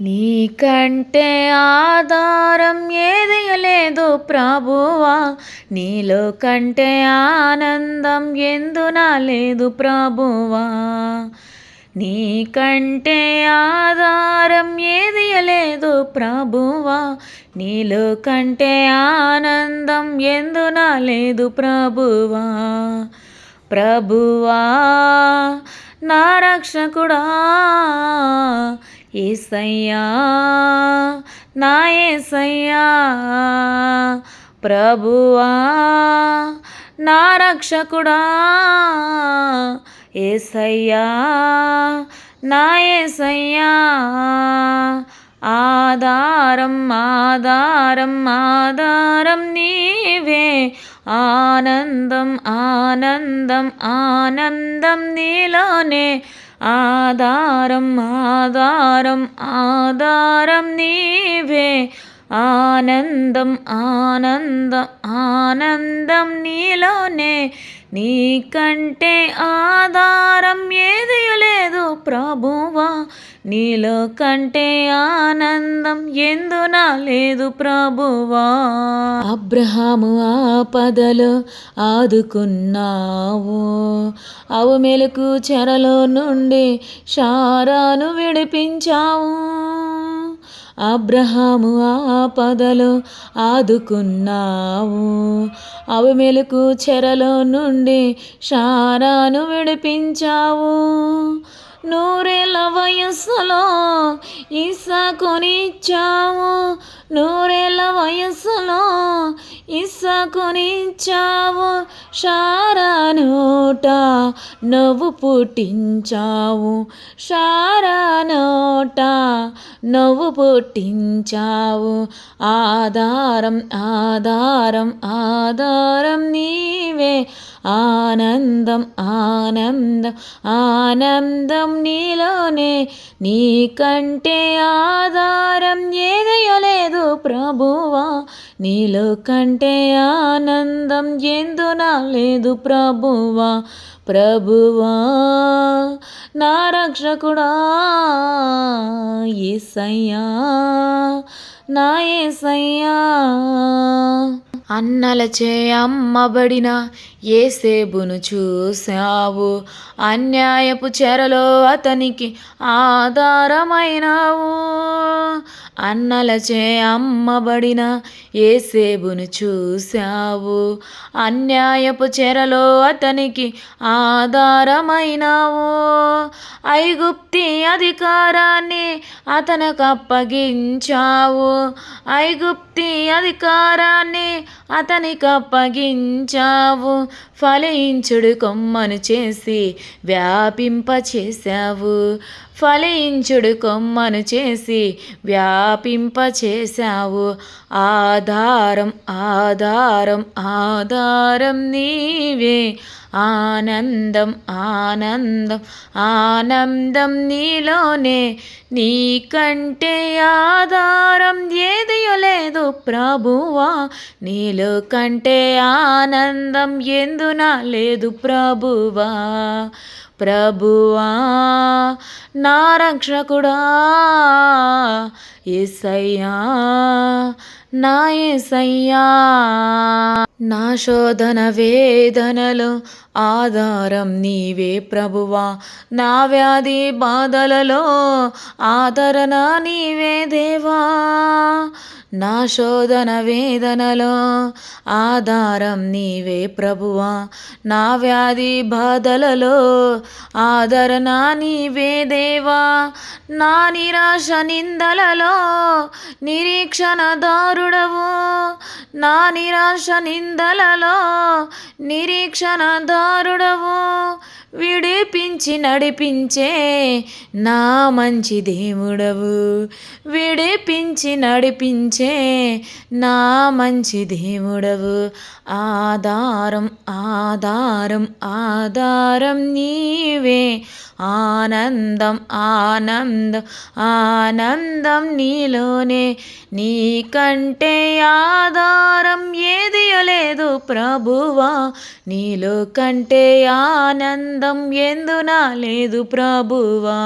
నీకంటే ఆధారం ఏది లేదు ప్రభువా. నీలో కంటే ఆనందం ఎందునా లేదు ప్రభువా. నీకంటే ఆధారం ఏది లేదు ప్రభువా. నీలో కంటే ఆనందం ఎందునా లేదు ప్రభువా. ప్రభువా నా రక్షకుడా. ఏసయ్యా నా ఏసయ్యా ప్రభువా నా రక్షకుడా ఏసయ్యా నా ఏసయ్యా ఆధారం ఆధారం ఆధారం నీవే ఆనందం ఆనందం ఆనందం నీలోనే ఆధారం ఆధారం ఆధారం నీవే. ఆనందం ఆనందం ఆనందం నీలోనే. నీకంటే ఆధారం ఏది లేదు ప్రభువా. నీలో కంటే ఆనందం ఎందున లేదు ప్రభువా? అబ్రహాము ఆపదలో ఆదుకున్నావు. అవు మెలకు చెరలో నుండి షారాను విడిపించావు. అబ్రహాము ఆపదలో ఆదుకున్నావు. అవమెలకు చెరలో నుండి షారాను విడిపించావు. నూరేళ్ళ వయస్సులో ఇసాకునిచ్చావు నూరేళ్ళ వయస్సులో ఇసాకునిచ్చావు షారా నోట నవ్వు పుట్టించావు. షారా నోట నవ్వు పుట్టించావు. ఆధారం ఆధారం ఆధారం నీవే. ఆనందం ఆనందం ఆనందం నీలోనే. నీకంటే ఆధారం ఏదయలేదు ప్రభువా. నీలో కంటే ఆనందం ఎందున లేదు ప్రభువా? ప్రభువా నా రక్షకుడా ఏసయ్యా నా ఏసయ్యా. అన్నలచే అమ్మబడిన ఏసేబును చూశావు. అన్యాయపు చెరలో అతనికి ఆధారమైనావు. అన్నలచే అమ్మబడిన ఏసేబును చూశావు. అన్యాయపు చెరలో అతనికి ఆధారమైనావు. ఐగుప్తి అధికారాన్ని అతనకు అప్పగించావు. ఐగుప్తి అధికారాన్ని అతనికి అప్పగించావు. ఫలించుడు కొమ్మను చేసి వ్యాపింప చేశావు. ఫలించుడు కొమ్మను చేసి వ్యాపింప చేశావు. ఆధారం ఆధారం ఆధారం నీవే. ఆనందం ఆనందం ఆనందం నీలోనే. నీకంటే ఆధారం ఏది? ప్రభువా నీలో కంటే ఆనందం ఎందున లేదు ప్రభువా. ప్రభువా నా రక్షకుడా ఏసయ్యా నా ఏసయ్యా. నా శోధన వేదనలు ఆధారం నీవే ప్రభువా. నా వ్యాధి బాధలలో ఆదరణ నీవే దేవా. నా శోధన వేదనలో ఆధారం నీవే ప్రభువా. నా వ్యాధి బాధలలో ఆదరణ నీవే దేవా. నా నిరాశ నిందలలో నిరీక్షణ దారుడవు. నా నిరాశ నిందలలో నిరీక్షణ దారుడవు. విడిపించి నడిపించే నా మంచి దేవుడవు. విడిపించి నడిపించే నా మంచి దేవుడవు. ఆధారం ఆధారం ఆధారం నీవే. ఆనందం ఆనందం ఆనందం నీలోనే. నీకంటే ఆధారం ఏది లేదు ప్రభువా. నీలో కంటే ఆనందం ఎందున లేదు ప్రభువా.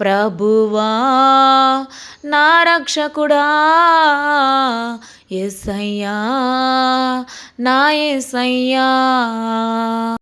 ప్రభువా నా రక్షకుడా ఎస్సయ్యా నా ఎస్సయ్యా